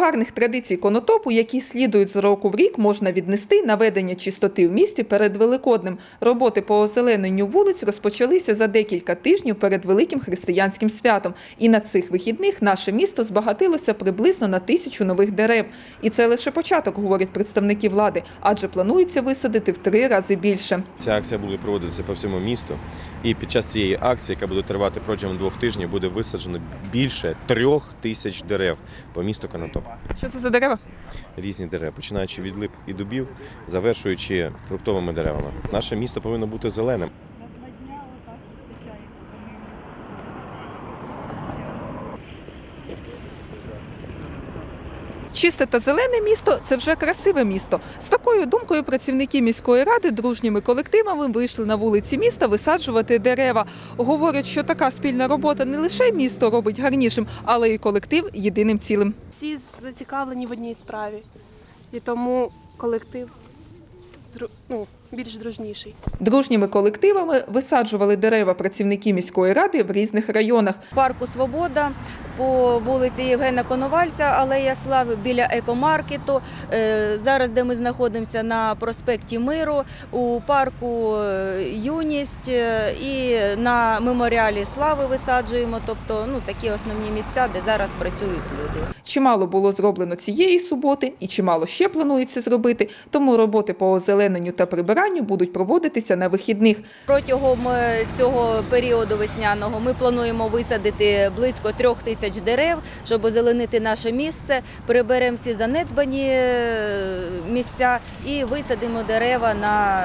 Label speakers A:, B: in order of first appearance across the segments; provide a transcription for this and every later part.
A: гарних традицій конотопу, які слідують з року в рік, можна віднести наведення чистоти в місті перед Великоднем. Роботи по озелененню вулиць розпочалися за декілька тижнів перед великим християнським святом. І на цих вихідних наше місто збагатилося приблизно на тисячу нових дерев. І це лише початок, говорять представники влади, адже планується висадити в три рази більше.
B: Ця акція буде проводитися по всьому місту. І під час цієї акції, яка буде тривати протягом двох тижнів, буде висаджено більше трьох тисяч дерев по місту Конотоп.
A: Що це за дерева?
B: Різні дерева, починаючи від лип і дубів, завершуючи фруктовими деревами. Наше місто повинно бути зеленим.
A: Чисте та зелене місто це вже красиве місто. З такою думкою працівники міської ради дружніми колективами вийшли на вулиці міста висаджувати дерева. Говорять, що така спільна робота не лише місто робить гарнішим, але й колектив єдиним цілим.
C: всі зацікавлені в одній справі. І тому колектив ну, більш дружніший.
A: Дружніми колективами висаджували дерева працівники міської ради в різних районах.
D: парку Свобода по вулиці Євгена Коновальця, алея Слави біля екомаркету. Е, Зараз, де ми знаходимося на проспекті Миру, у парку е, Юність е, і на меморіалі Слави висаджуємо. Тобто, ну такі основні місця, де зараз працюють люди.
A: Чимало було зроблено цієї суботи і чимало ще планується зробити, тому роботи по озелененню та прибиранню будуть проводитися на вихідних.
D: Протягом е, цього періоду весняного ми плануємо висадити близько трьох тисяч дерев, щоб озеленити наше місце. Приберемо всі занедбані е, місця і висадимо дерева на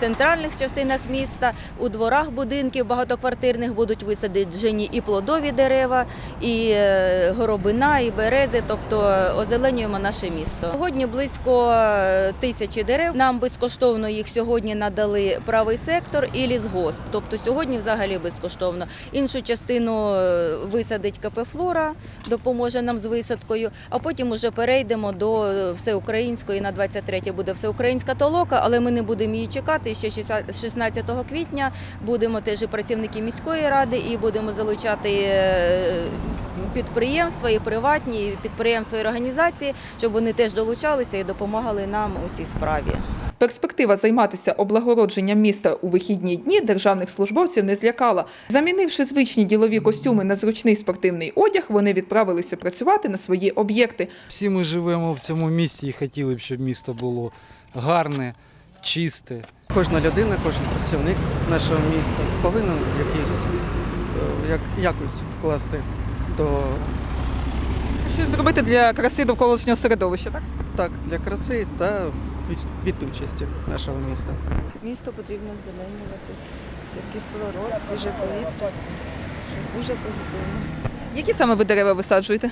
D: центральних частинах міста. У дворах будинків багатоквартирних будуть висаджені і плодові дерева, і е, горобина, і берези. Тобто озеленюємо наше місто. Сьогодні близько е, тисячі дерев. Нам безкоштовно їх сьогодні надали правий сектор і лісгосп. Тобто сьогодні взагалі безкоштовно. Іншу частину е, висадить КП Флора, допоможе нам з висадкою, а потім уже перейдемо до е, всеукраїнської. На 23 буде всеукраїнська толока, але ми не будемо її чекати. Ще 16 квітня будемо теж і працівники міської ради і будемо залучати підприємства і приватні і підприємства і організації, щоб вони теж долучалися і допомагали нам у цій справі.
A: Перспектива займатися облагородженням міста у вихідні дні державних службовців не злякала. Замінивши звичні ділові костюми на зручний спортивний одяг, вони відправилися працювати на свої об'єкти.
E: Всі ми живемо в цьому місті і хотіли б, щоб місто було гарне, чисте.
F: Кожна людина, кожен працівник нашого міста повинен якийсь, е, як, якось вкласти до
A: Що зробити для краси довколишнього середовища, так?
F: так для краси та квіт- квітучості нашого міста.
G: Місто потрібно озеленювати. Це кислород, свіже повітря. Дуже позитивно.
A: Які саме ви дерева висаджуєте?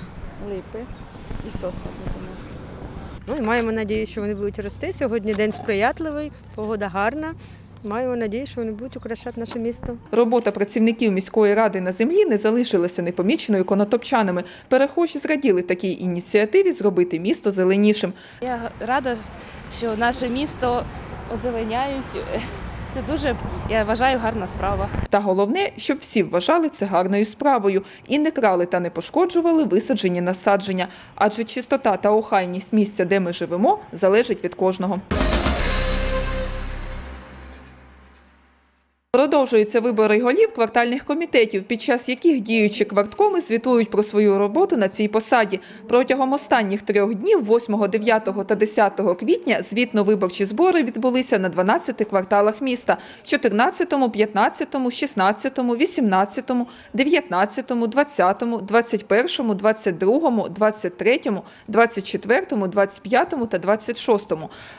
G: Липи і сосна будемо.
H: Ну і маємо надію, що вони будуть рости. Сьогодні день сприятливий, погода гарна. Маємо надію, що вони будуть украшати наше місто.
A: Робота працівників міської ради на землі не залишилася непоміченою конотопчанами. Перехожі зраділи такій ініціативі зробити місто зеленішим.
C: Я рада, що наше місто озеленяють. Це дуже, я вважаю, гарна справа.
A: Та головне, щоб всі вважали це гарною справою і не крали та не пошкоджували висаджені насадження. Адже чистота та охайність місця, де ми живемо, залежить від кожного. Продовжуються вибори голів квартальних комітетів, під час яких діючі кварткоми звітують про свою роботу на цій посаді. Протягом останніх трьох днів, 8, 9 та 10 квітня, звітно-виборчі збори відбулися на 12 кварталах міста – 14, 15, 16, 18, 19, 20, 21, 22, 23, 24, 25 та 26.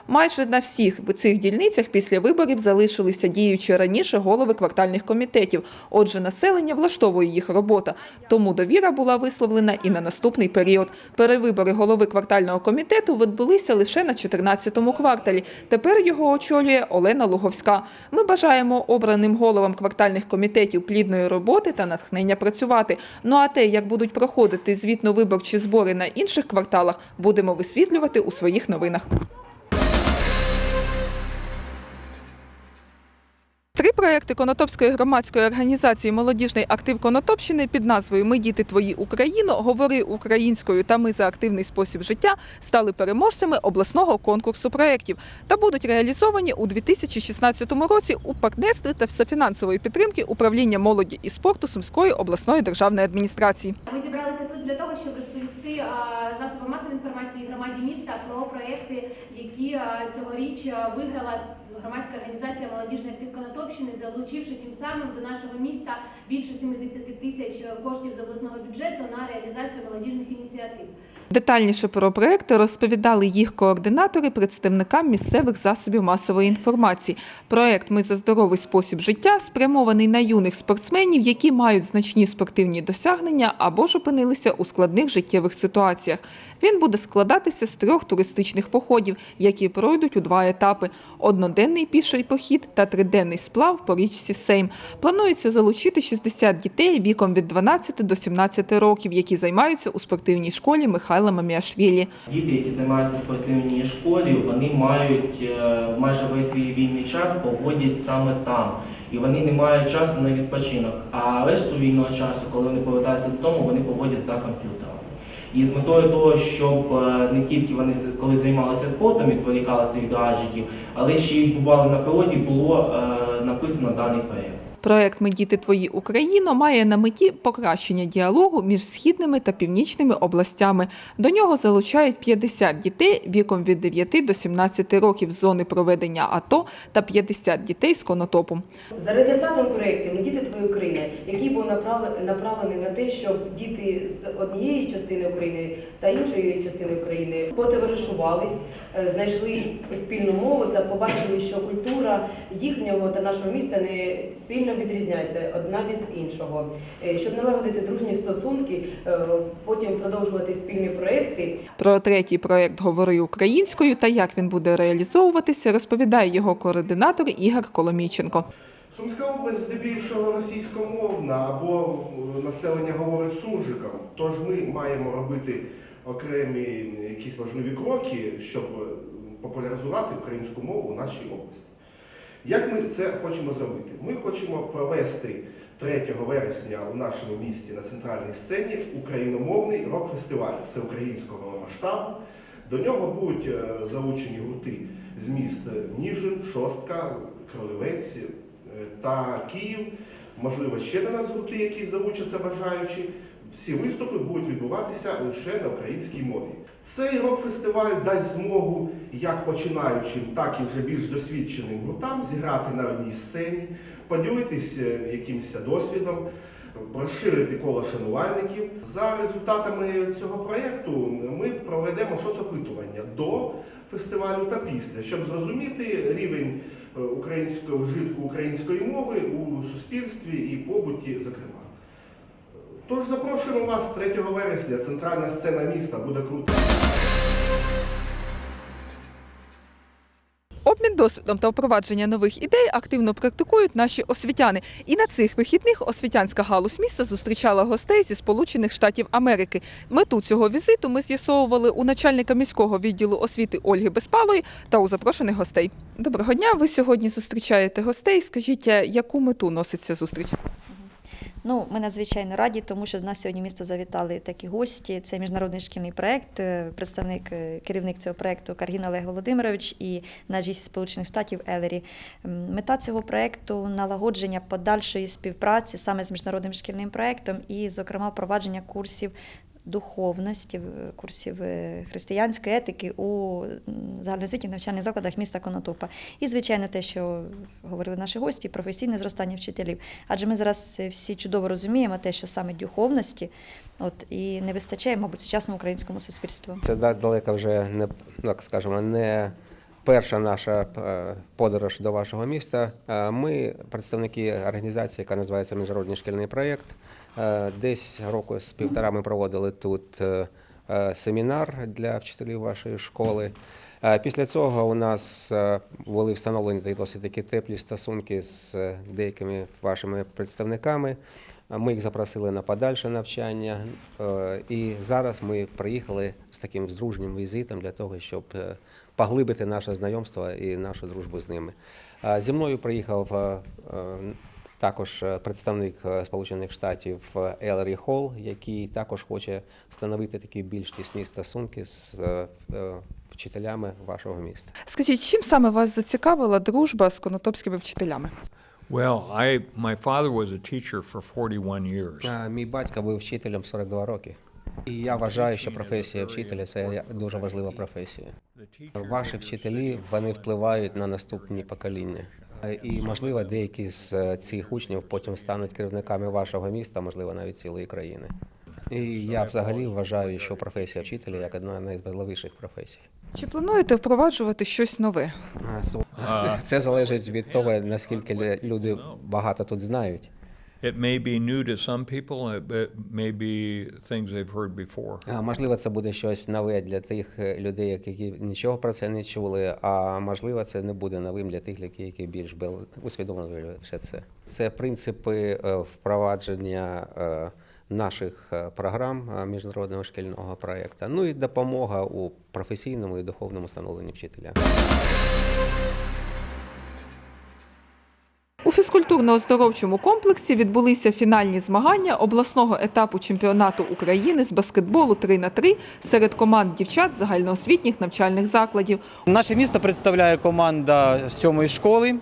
A: Майже на всіх цих дільницях після виборів залишилися діючі раніше голови квартальних комітетів. Отже, населення влаштовує їх робота. Тому довіра була висловлена і на наступний період. Перевибори голови квартального комітету відбулися лише на 14-му кварталі. Тепер його очолює Олена Луговська. Ми бажаємо обраним головам квартальних комітетів плідної роботи та натхнення працювати. Ну а те, як будуть проходити звітно-виборчі збори на інших кварталах, будемо висвітлювати у своїх новинах. Проекти Конотопської громадської організації Молодіжний актив Конотопщини під назвою Ми діти твої Україно, говори українською та ми за активний спосіб життя стали переможцями обласного конкурсу проєктів та будуть реалізовані у 2016 році у партнерстві та за фінансової підтримки управління молоді і спорту Сумської обласної державної адміністрації.
I: Ми зібралися тут для того, щоб розповісти засобам масової інформації громаді міста про проекти, які цьогоріч виграла громадська організація Молодіжний актив залучивши тим самим до нашого міста більше 70 тисяч коштів з обласного бюджету на реалізацію молодіжних ініціатив.
A: Детальніше про проекти розповідали їх координатори представникам місцевих засобів масової інформації. Проект Ми за здоровий спосіб життя спрямований на юних спортсменів, які мають значні спортивні досягнення або ж опинилися у складних життєвих ситуаціях. Він буде складатися з трьох туристичних походів, які пройдуть у два етапи: одноденний піший похід та триденний сплав по річці Сейм. Планується залучити 60 дітей віком від 12 до 17 років, які займаються у спортивній школі Михайла Маміашвілі.
J: Діти, які займаються спортивній школі, вони мають е, майже весь свій вільний час проводять саме там. І вони не мають часу на відпочинок. А решту вільного часу, коли вони повертаються додому, вони проводять за комп'ютером. І з метою того, щоб е, не тільки вони коли займалися спортом, відволікалися від гаджетів, але ще й бували на природі, було е, написано даний проєкт.
A: Проект Ми діти твої Україно має на меті покращення діалогу між східними та північними областями. До нього залучають 50 дітей віком від 9 до 17 років з зони проведення АТО та 50 дітей з конотопу.
K: За результатом проєкту «Ми діти твоєї України, який був направлений на те, щоб діти з однієї частини України та іншої частини України потоваришувались, е, знайшли спільну мову та побачили, що культура їхнього та нашого міста не сильно відрізняється одна від іншого. Е, Щоб налагодити дружні стосунки, е, потім продовжувати спільні проекти,
A: Про третій проект Говори українською та як він буде реалізовуватися, розповідає його координатор Ігор Коломійченко.
L: Сумська область здебільшого російськомовна або е, населення говорить суржиком. Тож ми маємо робити окремі якісь важливі кроки, щоб популяризувати українську мову у нашій області. Як ми це хочемо зробити? Ми хочемо провести 3 вересня у нашому місті на центральній сцені україномовний рок-фестиваль всеукраїнського масштабу. До нього будуть е, залучені гурти з міст Ніжин, Шостка, Кролевець е, та Київ. Можливо, ще до нас гурти, які залучаться бажаючі. Всі виступи будуть відбуватися лише на українській мові. Цей рок-фестиваль дасть змогу як починаючим, так і вже більш досвідченим гуртам зіграти на одній сцені, поділитися якимось досвідом, розширити коло шанувальників. За результатами цього проєкту ми проведемо соцопитування до фестивалю та після, щоб зрозуміти рівень е, українського вжитку української мови у суспільстві і побуті, зокрема. Тож запрошуємо вас 3 вересня. Центральна сцена міста буде круто.
A: Обмін досвідом та впровадження нових ідей активно практикують наші освітяни. І на цих вихідних освітянська галузь міста зустрічала гостей зі Сполучених Штатів Америки. Мету цього візиту ми з'ясовували у начальника міського відділу освіти Ольги Безпалої та у запрошених гостей. Доброго дня. Ви сьогодні зустрічаєте гостей. Скажіть, яку мету носиться зустріч?
M: Ну, ми надзвичайно раді, тому що до нас сьогодні місто завітали такі гості. Це міжнародний шкільний проект, е, представник, е, керівник цього проекту Каргін Олег Володимирович і наш гість Сполучених Штатів Елері. Мета цього проекту налагодження подальшої співпраці саме з міжнародним шкільним проектом і, зокрема, впровадження курсів. Духовності, в- курсів е, християнської етики у загальноосвітніх навчальних закладах міста Конотопа. І, звичайно, те, що говорили наші гості, професійне зростання вчителів. Адже ми зараз е, всі чудово розуміємо те, що саме духовності от, і не вистачає, мабуть, сучасному українському суспільству.
N: Це далека вже не так скажемо, не перша наша е, подорож до вашого міста. Е, Ми представники організації, яка називається Міжнародний шкільний проєкт. Е, Десь року з півтора ми проводили тут семінар для вчителів вашої школи. Після цього у нас були встановлені досить такі теплі стосунки з деякими вашими представниками. Ми їх запросили на подальше навчання, е, і зараз ми приїхали з таким дружнім візитом для того, щоб е, поглибити наше знайомство і нашу дружбу з ними. Зі мною приїхав е, також представник Сполучених Штатів Елері Холл, який також хоче встановити такі більш тісні стосунки з вчителями вашого міста.
A: Скажіть, чим саме вас зацікавила дружба з конотопськими вчителями?
O: Well, I my father was a teacher for 41 years.
N: Мій батько був вчителем 42 роки. І я вважаю, що професія вчителя це дуже важлива професія. Ваші вчителі вони впливають на наступні покоління. І можливо, деякі з е, цих учнів потім стануть керівниками вашого міста, можливо, навіть цілої країни. І я взагалі вважаю, що професія вчителя як одна з найважливіших професій.
A: Чи плануєте впроваджувати щось нове?
N: Це, це залежить від того, наскільки люди багато тут знають.
O: It may be new to some people, uh, but may be things they've heard before.
N: А, Можливо, це буде щось нове для тих е, людей, які нічого про це не чули. А можливо, це не буде новим для тих людей, які більш усвідомлювали все це. Це принципи е, впровадження е, наших е, програм е, міжнародного шкільного проєкту, ну і допомога у професійному і духовному становленні вчителя.
A: У фізкультурно-оздоровчому комплексі відбулися фінальні змагання обласного етапу чемпіонату України з баскетболу 3 на 3 серед команд дівчат загальноосвітніх навчальних закладів.
P: Наше місто представляє команда сьомої школи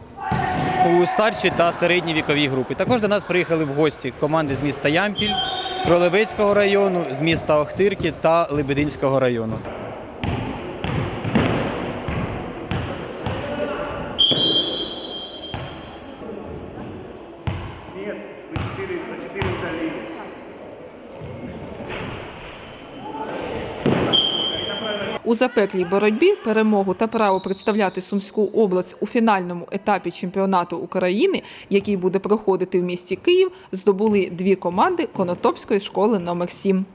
P: у старшій та середній віковій групі. Також до нас приїхали в гості команди з міста Ямпіль, Кролевецького району, з міста Охтирки та Лебединського району.
A: У запеклій боротьбі перемогу та право представляти Сумську область у фінальному етапі чемпіонату України, який буде проходити в місті Київ, здобули дві команди Конотопської школи номер 7.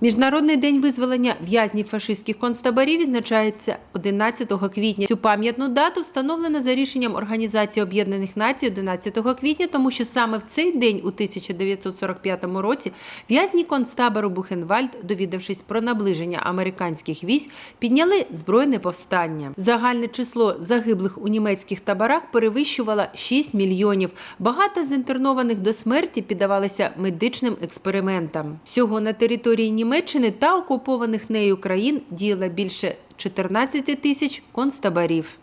Q: Міжнародний день визволення в'язнів фашистських концтаборів відзначається 11 квітня. Цю пам'ятну дату встановлено за рішенням Організації Об'єднаних Націй 11 квітня, тому що саме в цей день у 1945 році в'язні концтабору Бухенвальд, довідавшись про наближення американських військ, підняли збройне повстання. Загальне число загиблих у німецьких таборах перевищувало 6 мільйонів. Багато з інтернованих до смерті піддавалися медичним експериментам. Всього на території Німеччини та окупованих нею країн діяла більше 14 тисяч концтаборів.